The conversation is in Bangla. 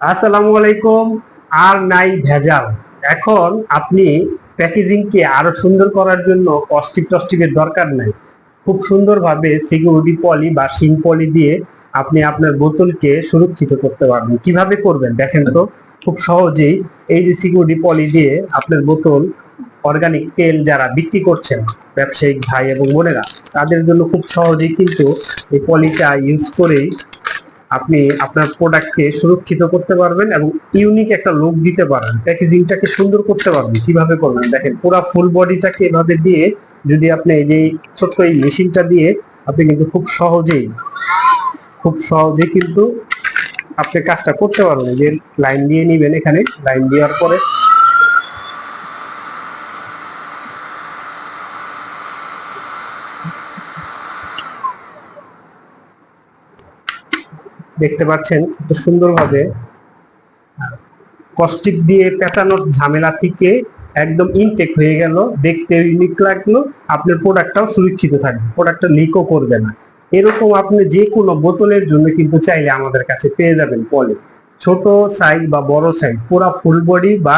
আসসালামু আলাইকুম। আর নাই ভেজাল। এখন আপনি প্যাকেজিংকে আরও সুন্দর করার জন্য কস্টিক টস্টিকের দরকার নাই। খুব সুন্দরভাবে সিকিউরিটি পলি বা সিং পলি দিয়ে আপনি আপনার বোতলকে সুরক্ষিত করতে পারবেন। কীভাবে করবেন? দেখেন তো, খুব সহজেই এই যে সিকিউরিটি পলি দিয়ে আপনার বোতল অর্গানিক তেল যারা বিক্রি করছেন, ব্যবসায়িক ভাই এবং বোনেরা, তাদের জন্য খুব সহজেই কিন্তু এই পলিটা ইউজ করেই আপনি আপনার প্রোডাক্টকে সুরক্ষিত করতে পারবেন এবং ইউনিক একটা লুক দিতে পারবেন। প্যাকেজিংটাকে সুন্দর করতে পারবেন। কীভাবে করবেন? দেখেন, পুরো ফুল বডিটাকে এভাবে দিয়ে যদি আপনি এই যে ছোট্ট এই মেশিনটা দিয়ে, আপনি কিন্তু খুব সহজেই খুব সহজেই কিন্তু আপনি কাজটা করতে পারবেন। যে লাইন দিয়ে নিবেন এখানে। লাইন দেওয়ার পরে দেখতে পাচ্ছেন কত সুন্দরভাবে কস্টিক দিয়ে পেঁচানোর ঝামেলা থেকে একদম ইনটেক হয়ে গেল। দেখতে ইউনিক লাগল, আপনার প্রোডাক্টটাও সুরক্ষিত থাকবে প্রোডাক্টটা লিকও করবে না। এরকম আপনি যে কোনো বোতলের জন্য কিন্তু চাইলে আমাদের কাছে পেয়ে যাবেন পলি। ছোট সাইজ বা বড় সাইজ পুরা ফুল বডি বা